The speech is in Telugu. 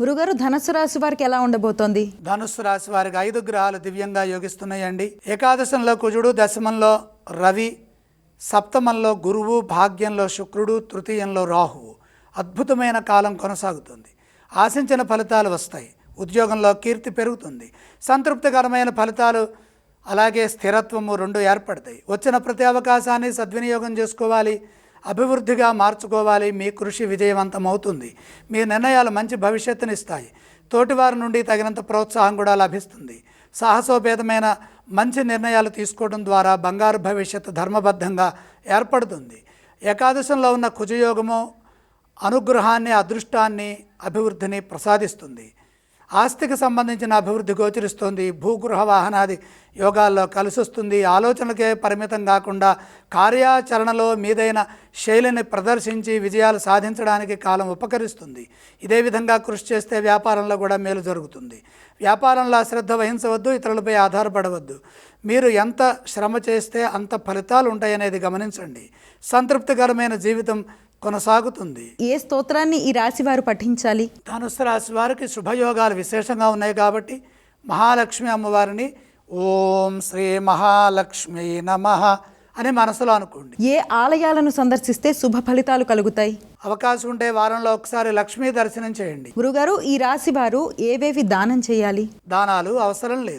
గురుగారు ధనుసు రాశి వారికి ఎలా ఉండబోతోంది? ధనుసు రాశి వారికి ఐదు గ్రహాలు దివ్యంగా యోగిస్తున్నాయండి. ఏకాదశంలో కుజుడు దశమంలో రవి సప్తమంలో గురువు భాగ్యంలో శుక్రుడు తృతీయంలో రాహువు. అద్భుతమైన కాలం కొనసాగుతుంది. ఆశించిన ఫలితాలు వస్తాయి. ఉద్యోగంలో కీర్తి పెరుగుతుంది. సంతృప్తికరమైన ఫలితాలు అలాగే స్థిరత్వము రెండు ఏర్పడతాయి. వచ్చిన ప్రతి అవకాశాన్ని సద్వినియోగం చేసుకోవాలి. అభివృద్ధిగా మార్చుకోవాలి. మీ కృషి విజయవంతం అవుతుంది మీ నిర్ణయాలు మంచి భవిష్యత్తునిస్తాయి. తోటివారి నుండి తగినంత ప్రోత్సాహం కూడా లభిస్తుంది. సాహసోపేతమైన మంచి నిర్ణయాలు తీసుకోవడం ద్వారా బంగారు భవిష్యత్తు ధర్మబద్ధంగా ఏర్పడుతుంది. ఏకాదశంలో ఉన్న కుజయోగము అనుగ్రహాన్ని అదృష్టాన్ని అభివృద్ధిని ప్రసాదిస్తుంది. ఆస్తికి సంబంధించిన అభివృద్ధి గోచరిస్తుంది భూగృహ వాహనాది యోగాల్లో కలిసొస్తుంది. ఆలోచనలకే పరిమితం కాకుండా కార్యాచరణలో మీదైన శైలిని ప్రదర్శించి విజయాలు సాధించడానికి కాలం ఉపకరిస్తుంది. ఇదే విధంగా కృషి చేస్తే వ్యాపారంలో కూడా మేలు జరుగుతుంది. వ్యాపారంలో అశ్రద్ధ వహించవద్దు ఇతరులపై ఆధారపడవద్దు. మీరు ఎంత శ్రమ చేస్తే అంత ఫలితాలు ఉంటాయనేది గమనించండి. సంతృప్తికరమైన జీవితం కొనసాగుతుంది. ఏ స్తోత్రాన్ని ఈ రాశి వారు పఠించాలి? ధనుసు రాశి వారికి శుభయోగాలు విశేషంగా ఉన్నాయి కాబట్టి మహాలక్ష్మి అమ్మవారిని ఓం శ్రీ మహాలక్ష్మి నమ అని మనసులో అనుకోండి. ఏ ఆలయాలను సందర్శిస్తే శుభ ఫలితాలు కలుగుతాయి? అవకాశం ఉంటే వారంలో ఒకసారి లక్ష్మీ దర్శనం చేయండి. గురుగారు ఈ రాశి వారు ఏవేవి దానం చేయాలి? దానాలు అవసరం లేదు.